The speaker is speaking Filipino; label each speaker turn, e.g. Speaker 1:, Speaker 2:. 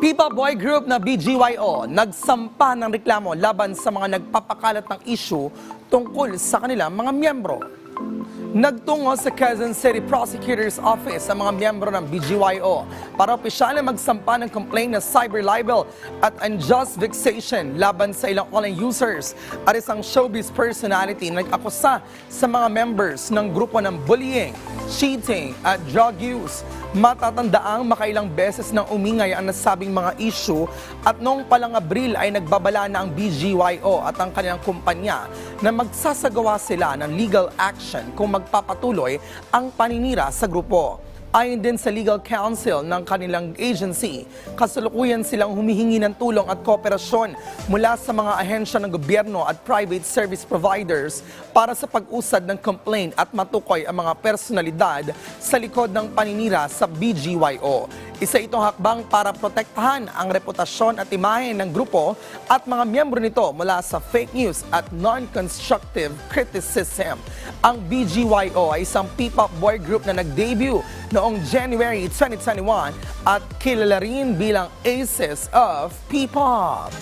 Speaker 1: Pipa Boy Group na BGYO nagsampa ng reklamo laban sa mga nagpapakalat ng issue tungkol sa kanilang mga miyembro. Nagtungo sa Quezon City Prosecutor's Office ang mga miyembro ng BGYO para opisyal na magsampa ng complaint na cyber libel at unjust vexation laban sa ilang online users at isang showbiz personality na nag-akusa sa mga members ng grupo ng bullying, cheating at drug use. Matatandaang makailang beses nang umingay ang nasabing mga issue at noong palang Abril ay nagbabala na ang BGYO at ang kanilang kumpanya na magsasagawa sila ng legal action kung magpapatuloy ang paninira sa grupo. Ayon din sa legal counsel ng kanilang agency, kasalukuyan silang humihingi ng tulong at kooperasyon mula sa mga ahensya ng gobyerno at private service providers para sa pag-usad ng complaint at matukoy ang mga personalidad sa likod ng paninira sa BGYO. Isa itong hakbang para protektahan ang reputasyon at imahe ng grupo at mga miyembro nito mula sa fake news at non-constructive criticism. Ang BGYO ay isang P-pop boy group na nag-debut noong January 2021 at kilala rin bilang Aces of P-pop.